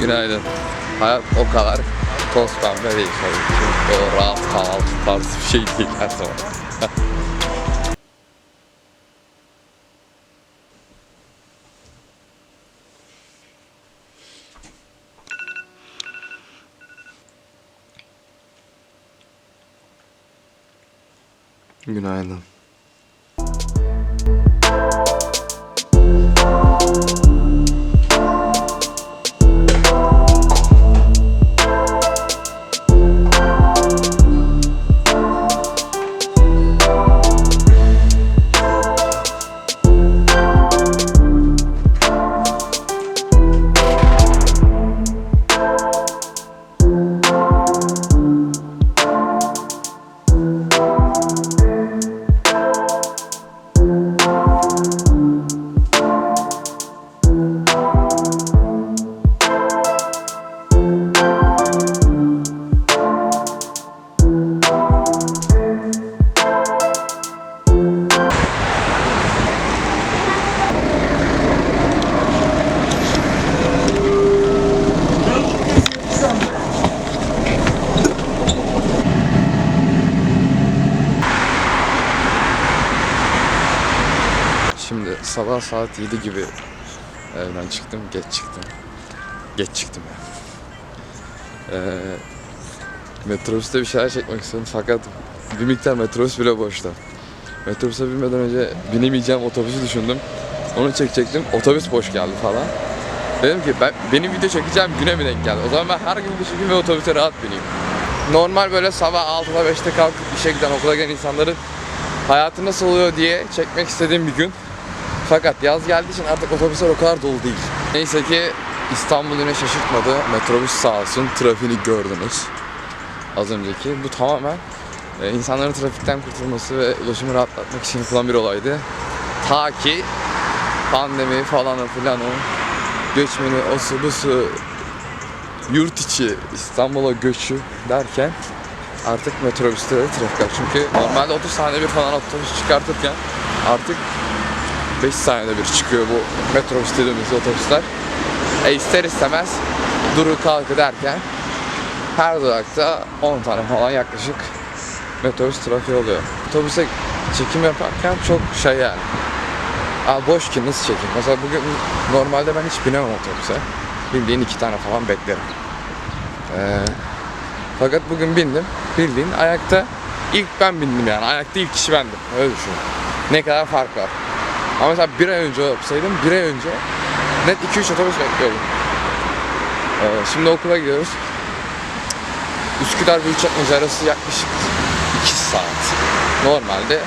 Günaydın. Hayat o kadar toz pembe değil. Böyle rahat kahvaltı tarzı bir şey değil her zaman. saat 7 gibi evden çıktım. Geç çıktım. Geç çıktım ya. Ee, metrobüste bir şeyler çekmek istedim fakat bir miktar metrobüs bile boşta. Metrobüse binmeden önce binemeyeceğim otobüsü düşündüm. Onu çekecektim. Otobüs boş geldi falan. Dedim ki ben benim video çekeceğim güne mi denk geldi? O zaman ben her gün çekeyim ve otobüse rahat bineyim. Normal böyle sabah 6'da 5'te kalkıp işe giden okula giden insanların hayatı nasıl oluyor diye çekmek istediğim bir gün. Fakat yaz geldiği için artık otobüsler o kadar dolu değil. Neyse ki İstanbul yine şaşırtmadı. Metrobüs sağ olsun trafiğini gördünüz. Az önceki. Bu tamamen e, insanların trafikten kurtulması ve ulaşımı rahatlatmak için yapılan bir olaydı. Ta ki pandemi falan filan o göçmeni, o su bu su yurt içi İstanbul'a göçü derken artık metrobüste de trafik var. Çünkü normalde 30 saniyede bir falan otobüs çıkartırken artık 5 saniyede bir çıkıyor bu metrobüs dediğimiz otobüsler. E ister istemez duru kalkı derken her durakta 10 tane falan yaklaşık metrobüs trafiği oluyor. Otobüse çekim yaparken çok şey yani. Aa, boş ki nasıl çekim? Mesela bugün normalde ben hiç binemem otobüse. Bildiğin iki tane falan beklerim. Ee, fakat bugün bindim. Bildiğin ayakta ilk ben bindim yani. Ayakta ilk kişi bendim. Öyle düşün. Ne kadar fark var. Ama mesela bir ay önce yapsaydım bir ay önce net 2-3 otobüs bekliyordum. Ee, şimdi okula gidiyoruz. Üsküdar Büyükçekmece arası yaklaşık 2 saat. Normalde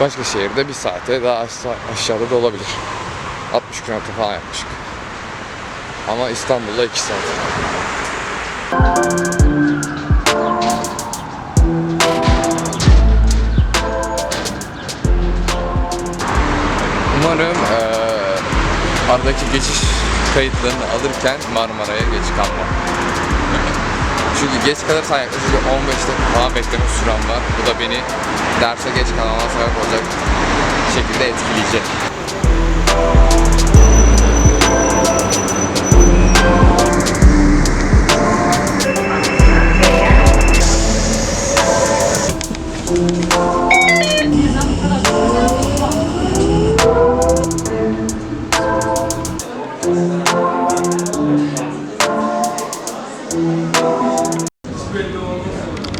başka şehirde bir saate daha aşağı, aşağıda da olabilir. 60 km falan yaklaşık. Ama İstanbul'da 2 saat. Umarım aradaki geçiş kayıtlarını alırken Marmara'ya geç kalmam. Çünkü geç kalırsan yaklaşık bir 15 dakika falan bekleme sürem var. Bu da beni derse geç kalmama sebep olacak şekilde etkileyecek.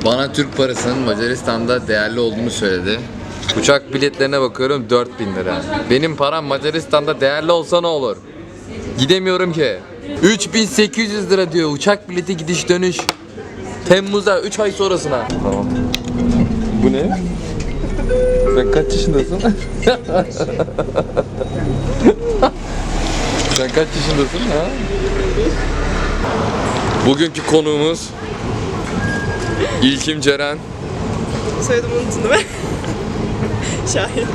Bana Türk parasının Macaristan'da değerli olduğunu söyledi. Uçak biletlerine bakıyorum 4000 lira. Benim param Macaristan'da değerli olsa ne olur? Gidemiyorum ki. 3800 lira diyor uçak bileti gidiş dönüş. Temmuz'da 3 ay sonrasına. Tamam. Bu ne? Sen kaç yaşındasın? Sen kaç yaşındasın ha? Bugünkü konuğumuz İlkim Ceren. Soyadımı unuttun değil mi? Şahin.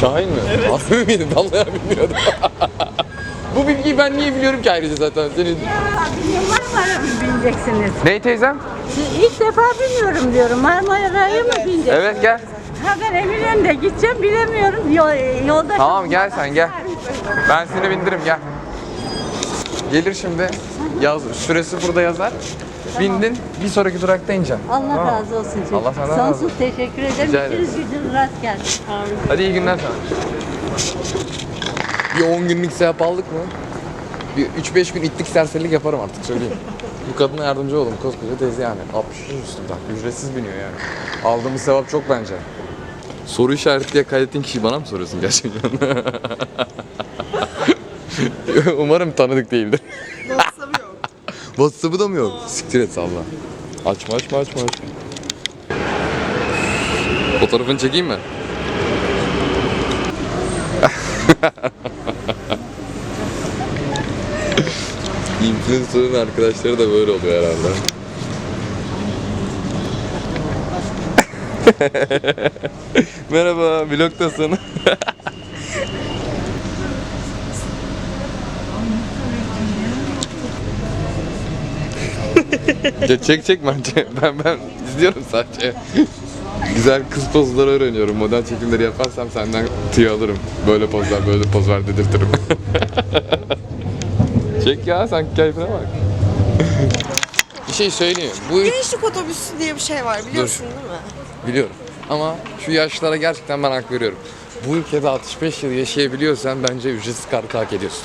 Şahin mi? Evet. Harbi miydi? Vallahi bilmiyordum. Bu bilgiyi ben niye biliyorum ki ayrıca zaten senin. Yıllar var bineceksiniz. Ney teyzem? İlk defa bilmiyorum diyorum. Marmara'ya mı bineceğim? Evet gel. Ha ben Eminönü'nde gideceğim bilemiyorum. Yol, yolda Tamam gel sen gel. Ben seni bindiririm gel. Gelir şimdi. Yaz, süresi burada yazar. Bindin, bir sonraki durakta ineceksin. Allah Tamam. razı olsun çocuk. Allah senden razı Sonsuz olsun. teşekkür ederim. Rica ederim. İşiniz gücünüz rast gelsin. Hadi iyi günler sana. Bir 10 günlük sevap aldık mı? Bir 3-5 gün itlik serserilik yaparım artık söyleyeyim. Bu kadına yardımcı oldum koskoca teyze yani. 60 üstünden. Ücretsiz biniyor yani. Aldığımız sevap çok bence. Soru işareti diye kaydettiğin kişiyi bana mı soruyorsun gerçekten? Umarım tanıdık değildir. WhatsApp'ı da mı yok? Siktir et salla. Açma açma açma açma. Fotoğrafını çekeyim mi? Influencer'ın arkadaşları da böyle oluyor herhalde. Merhaba, vlogtasın. çek çek bence. Ben ben izliyorum sadece. Güzel kız pozları öğreniyorum. Model çekimleri yaparsam senden tüy alırım. Böyle pozlar, böyle pozlar dedirtirim. çek ya sen keyfine bak. bir şey söyleyeyim. Bu Gençlik otobüsü diye bir şey var biliyorsun değil mi? biliyorum. Ama şu yaşlara gerçekten ben hak veriyorum. Bu ülkede 65 yıl yaşayabiliyorsan bence ücretsiz kartı hak ediyorsun.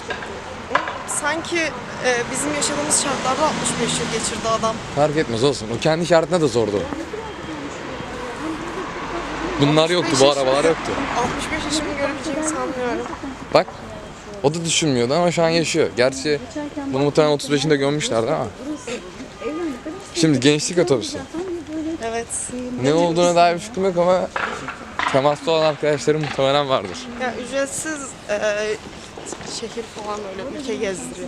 Sanki e, bizim yaşadığımız şartlarda 65 yıl geçirdi adam. Fark etmez olsun. O kendi şartına da zordu. Bunlar yoktu, bu arabalar yoktu. 65 yaşımı görebileceğimi sanmıyorum. Bak o da düşünmüyordu ama şu an yaşıyor. Gerçi bunu muhtemelen 35'inde gömmüşlerdi ama. Şimdi gençlik otobüsü. Evet. Ne olduğuna dair bir fikrim yok ama temaslı olan arkadaşlarım muhtemelen vardır. Ya ücretsiz e, şehir falan böyle ülke gezdiriyor.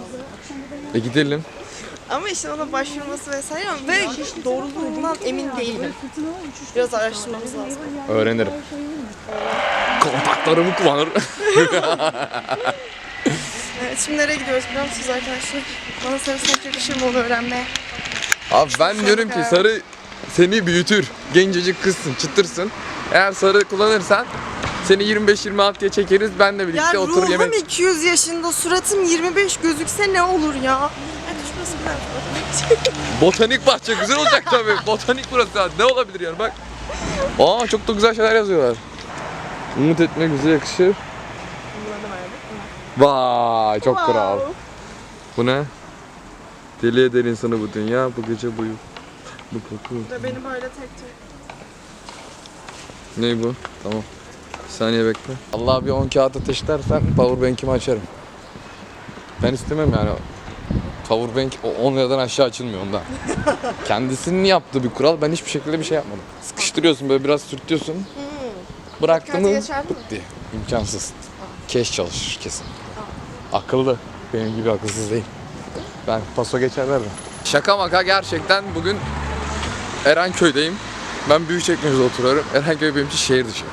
E gidelim. Ama işte ona başvurması vesaire ama ve hiç doğruluğundan emin değilim. Biraz araştırmamız lazım. Öğrenirim. Kontaklarımı kullanır. Evet, şimdi nereye gidiyoruz biliyor musunuz arkadaşlar? Bana sarı saç yakışır mı onu öğrenmeye? Abi ben diyorum ki sarı seni büyütür. Gencecik kızsın, çıtırsın. Eğer sarı kullanırsan seni 25-26'ya çekeriz. Ben de Ya birlikte oturur ruhum yemek. 200 yaşında, suratım 25 gözükse ne olur ya? Hadi şurası güzel. Botanik bahçe güzel olacak tabii. Botanik burası. Ne olabilir yani bak. Aa çok da güzel şeyler yazıyorlar. Umut etmek bize yakışır. Vay çok kral. Bu ne? Deli eder insanı bu dünya bu gece boyu. Bu koku. Ve beni böyle tek tek. Ne bu? Tamam. Bir saniye bekle. Allah bir 10 kağıt ateşlersen powerbank'imi açarım. Ben istemem yani. Powerbank o 10 liradan aşağı açılmıyor ondan. Kendisinin yaptığı bir kural. Ben hiçbir şekilde bir şey yapmadım. Sıkıştırıyorsun böyle biraz sürtüyorsun. Bıraktın Kağıtı mı mi? bitti. İmkansız. Keş çalışır kesin. Akıllı. Benim gibi akılsız değil. Ben paso geçer veririm. Şaka maka gerçekten bugün Erenköy'deyim. Ben Büyükçekmece'de oturuyorum. Erenköy benim için şehir dışı.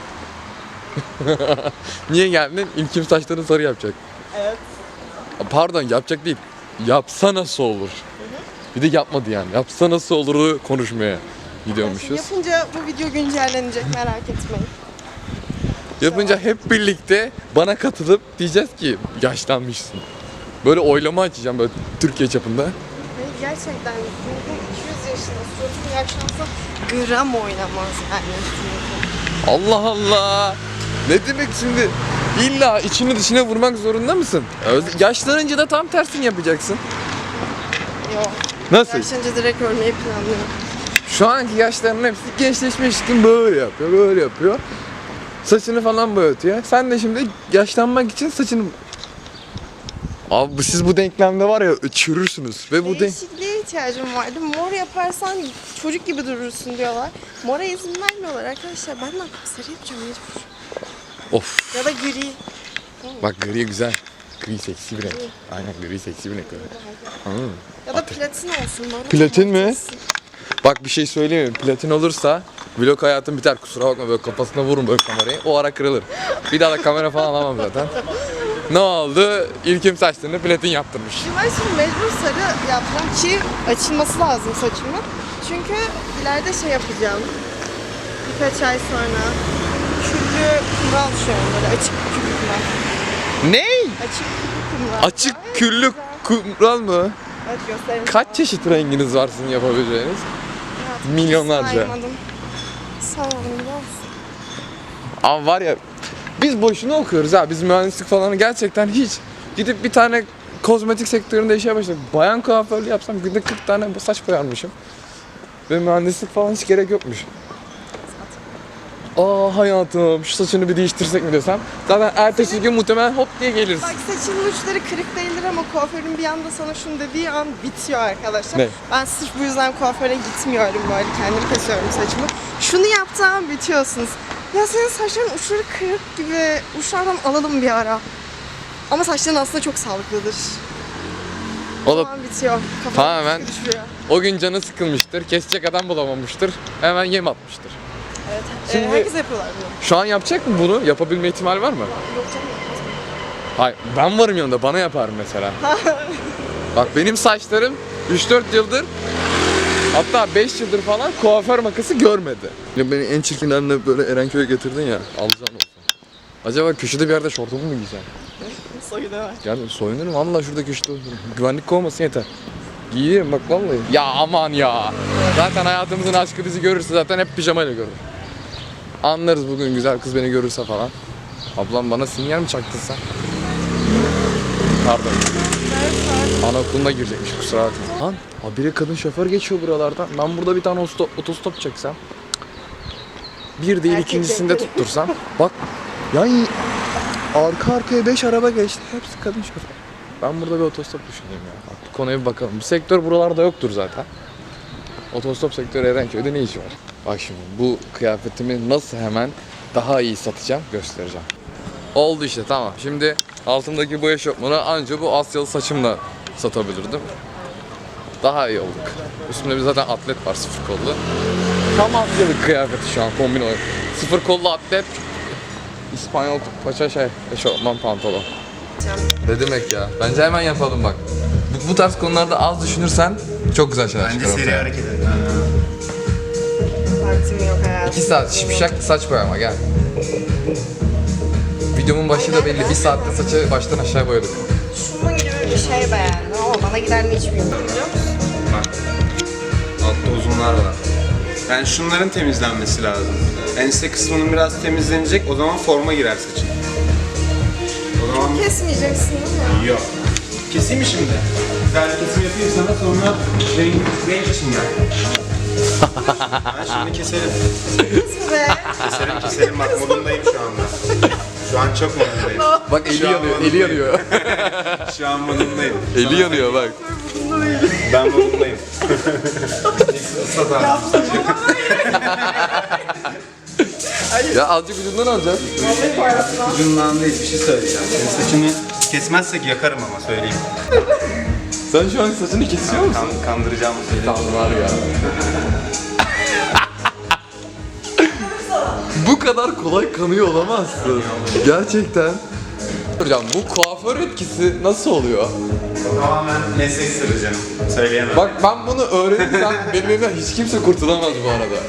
Niye geldin? İlkim saçlarını sarı yapacak. Evet. Pardon yapacak değil. Yapsa nasıl olur? Bir de yapmadı yani. Yapsa nasıl oluru konuşmaya gidiyormuşuz. Yapınca bu video güncellenecek merak etmeyin. Yapınca hep birlikte bana katılıp diyeceğiz ki yaşlanmışsın. Böyle oylama açacağım böyle Türkiye çapında. Ve gerçekten ruhum 200 yaşında, suratım yaşlansa gram oynamaz yani. Allah Allah. Ne demek şimdi? İlla içini dışına vurmak zorunda mısın? Öz- Yaşlanınca da tam tersini yapacaksın. Yok. Nasıl? Yaşlanınca direkt ölmeyi planlıyorum. Şu anki yaşların hepsi gençleşmiş için böyle yapıyor, böyle yapıyor. Saçını falan boyatıyor. Sen de şimdi yaşlanmak için saçını... Abi siz bu denklemde var ya çürürsünüz ve bu denk... Değişikliğe ihtiyacım vardı. Mor yaparsan çocuk gibi durursun diyorlar. Mora izin vermiyorlar arkadaşlar. Ben ne yapayım? Sarı yapacağım mecbur. Of. Ya da gri. Bak gri güzel. Gri seksi bir renk. Aynen gri seksi bir renk. öyle. Anladın mı? Ya da platin olsun. Platin mi? olmasın. Bak bir şey söyleyeyim mi? Platin olursa vlog hayatım biter. Kusura bakma böyle kafasına vurun böyle kamerayı. O ara kırılır. Bir daha da kamera falan alamam zaten. Ne oldu? İlkim saçlarını platin yaptırmış. Ben şimdi mecbur sarı yapacağım ki açılması lazım saçımın. Çünkü ileride şey yapacağım. Birkaç ay sonra. Kumral şu an böyle açık küllü kumral. Ne? Açık küllü kumral. Açık Gayet küllü güzel. kumral mı? Evet göstereyim. Kaç çeşit renginiz var sizin yapabileceğiniz? Milyonlarca. Saymadım. Saymadım biliyor musun? Ama var ya biz boşuna okuyoruz ha. Biz mühendislik falan gerçekten hiç gidip bir tane kozmetik sektöründe işe başladık. Bayan kuaförlüğü yapsam günde 40 tane saç boyarmışım. Ve mühendislik falan hiç gerek yokmuş. Aa hayatım şu saçını bir değiştirsek mi desem. Zaten ertesi gün muhtemelen hop diye geliriz. Bak saçının uçları kırık değildir ama kuaförün bir anda sana şunu dediği an bitiyor arkadaşlar. Ne? Ben sırf bu yüzden kuaföre gitmiyorum böyle kendim kesiyorum saçımı. Şunu yaptığı an bitiyorsunuz. Ya senin saçların uçları kırık gibi uçlardan alalım bir ara. Ama saçların aslında çok sağlıklıdır. O an bitiyor. Kafam Tamamen. düşüyor. o gün canı sıkılmıştır. Kesecek adam bulamamıştır. Hemen yem atmıştır. Evet. Şimdi- Ee, herkes yapıyorlar bunu. Şu an yapacak mı bunu? Yapabilme ihtimali var mı? Yok canım? Hayır, ben varım yanında, bana yapar mesela. Bak benim saçlarım 3-4 yıldır, hatta 5 yıldır falan kuaför makası görmedi. Ya beni en çirkin haline böyle Erenköy'e getirdin ya, alacağım olsun. Acaba köşede bir yerde şortumu mu giyeceğim? Soyunu var. Yani soyunurum, valla şurada köşede otururum. Güvenlik kovmasın yeter. Giyerim bak vallahi. Ya aman ya. Zaten hayatımızın aşkı bizi görürse zaten hep pijamayla görür. Anlarız bugün güzel kız beni görürse falan. Ablam bana sinyal mi çaktın sen? Pardon. Anaokuluna girecekmiş kusura bakma. Lan habire kadın şoför geçiyor buralardan. Ben burada bir tane osto- otostop çeksem. Bir değil Erkek ikincisinde bekliyor. tuttursam. Bak yani arka arkaya 5 araba geçti. Hepsi kadın şoför. Ben burada bir otostop düşüneyim ya. Bak, bu konuya bir bakalım. Bu sektör buralarda yoktur zaten. Otostop sektörü Erenköy'de ne işi var? Bak şimdi bu kıyafetimi nasıl hemen daha iyi satacağım göstereceğim. Oldu işte tamam. Şimdi altımdaki bu eşofmanı anca bu Asyalı saçımla satabilirdim. Daha iyi olduk. Üstümde bir zaten atlet var sıfır kollu. Tam Asyalı kıyafeti şu an kombin olarak. Sıfır kollu atlet, İspanyol paça şey, eşofman pantolon. Ne demek ya? Bence hemen yapalım bak. Bu, bu tarz konularda az düşünürsen çok güzel şeyler Bence çıkar seri ortaya. hareket et. Vaktim yok hayatım. İki saat şipşak saç boyama gel. Videomun başı da belli. Bir saatte saçı baştan aşağı boyadık. Şunun gibi bir şey beğendim ama bana gider mi hiç bilmiyorum biliyor musun? Bak. Altta uzunlar var. Yani şunların temizlenmesi lazım. Ense kısmının biraz temizlenecek. O zaman forma girer saçın. O zaman Kesmeyeceksin değil mi? yok. Keseyim mi şimdi? Güzel bir kesim yapayım sana sonra renk, renk için gel. Şimdi keselim. Kesme be. Keselim keselim bak modundayım şu anda. Şu an çok modundayım. Bak eli Şu an yanıyor, eli modundayım. yanıyor. Şu an modundayım. eli yanıyor bak. Ben modundayım. Islat abi. Ya azıcık ucundan alacağız. Ucundan değil bir şey söyleyeceğim. Senin saçını kesmezsek yakarım ama söyleyeyim. Sen şu an saçını kesiyor musun? Kan, kandıracağımı söyleyeyim. Tamam var ya. Bu kadar kolay kanıyor olamazsın. Gerçekten. Hocam bu kuaför etkisi nasıl oluyor? Tamamen meslek sırrı canım. Söyleyemem. Bak ben bunu öğrenirsem benim elimden hiç kimse kurtulamaz bu arada.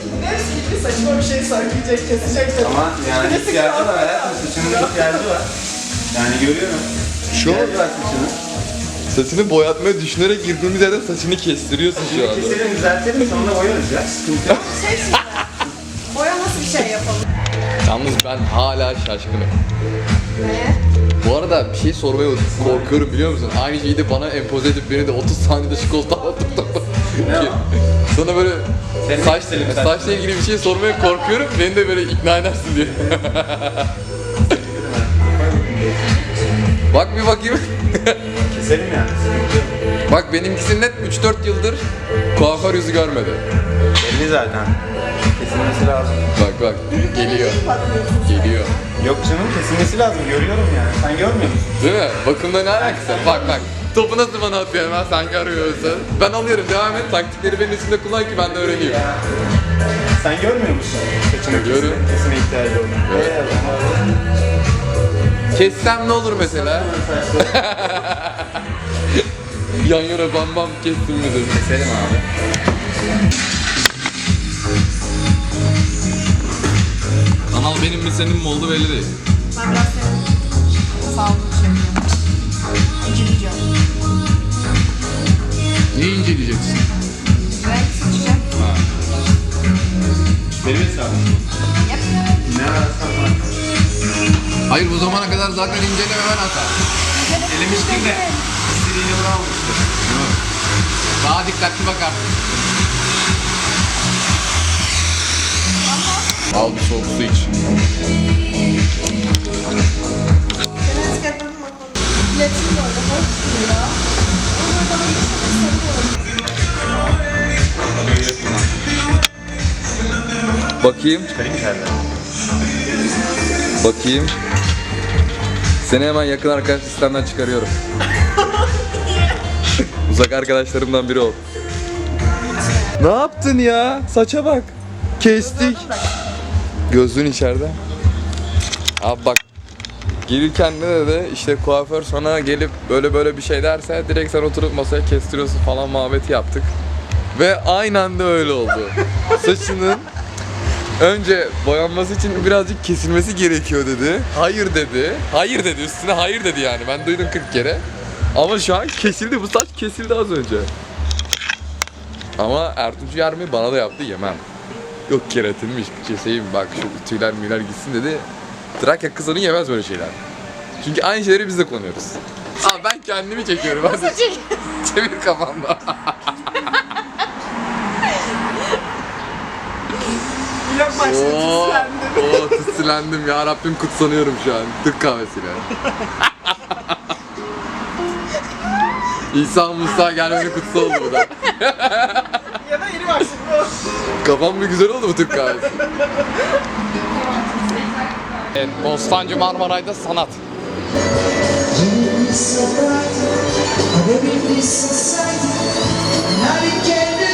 Saçma bir şey söyleyecek, kesecek. Ama yani ihtiyacı var hayatım. Saçının ihtiyacı var. Yani görüyorum. Şu an saçını boyatmaya düşünerek girdiğimiz yerde saçını kestiriyorsun şu anda. Keselim düzeltelim sonra boyarız ya. Sıkıntı yok. Şey. Boya nasıl bir şey yapalım? Yalnız ben hala şaşkınım. Ne? Bu arada bir şey sormaya korkuyorum biliyor musun? Aynı şeyi de bana empoze edip beni de 30 saniyede şu koltuğa oturttu. Ki Sana böyle Seni saç, keselim, saç. saçla ilgili bir şey sormaya korkuyorum. Beni de böyle ikna edersin diye. Bak bir bakayım. Keselim yani. Bak benimkisi net 3-4 yıldır kuaför yüzü görmedi. Belli zaten. Kesilmesi lazım. Bak bak geliyor. Geliyor. Yok canım kesilmesi lazım. Görüyorum yani. Sen görmüyor musun? Değil mi? Bakımda ne alakası var? Bak bak. Topu nasıl bana atıyor hemen sanki arıyorsun. Ben alıyorum devam et. Taktikleri benim üstünde kullan ki ben de öğreneyim. Sen görmüyor musun? Saçının Görüyorum. kesime, kesime ihtiyacı olduğunu. Evet. Kessem ne olur mesela? Yan yana bam bam kestim mi Keselim abi. Kanal benim mi senin mi oldu belli değil. Ben biraz senin sağlıklı şey söylüyorum. İnceleyeceğim. Ne inceleyeceksin? Belki seçeceğim. Ha. Benim hesabım. Hayır bu zamana kadar zaten incelememen hata. Elemiştir de istediğini almıştır. Daha dikkatli bakarsın. Al bir soğuk su iç. Bakayım. Bakayım. Seni hemen yakın arkadaş listemden çıkarıyorum. Uzak arkadaşlarımdan biri ol. Ne yaptın ya? Saça bak. Kestik. Gözlüğün içeride. Abi bak. Gelirken ne dedi? İşte kuaför sana gelip böyle böyle bir şey derse direkt sen oturup masaya kestiriyorsun falan muhabbeti yaptık. Ve aynı anda öyle oldu. Saçının önce boyanması için birazcık kesilmesi gerekiyor dedi. Hayır dedi. Hayır dedi. Üstüne hayır dedi yani. Ben duydum 40 kere. Ama şu an kesildi. Bu saç kesildi az önce. Ama Ertuğrul Yarmi bana da yaptı yemem. Yok keratinmiş, keseyim bak şu tüyler müyler gitsin dedi. Trakya kızını yemez böyle şeyler. Çünkü aynı şeyleri biz de kullanıyoruz. Abi ben kendimi çekiyorum. Ben de çevir kafamda. Vlog başladı. Oo, tüslendim. oo tütsülendim ya Rabbim kutsanıyorum şu an. Türk kahvesiyle. İsa Musa gelmeni kutsu oldu bu da. Ya da yeni başladı. Kafam bir güzel oldu bu Türk kahvesi. Evet, Bostancı Marmaray'da sanat. Kolay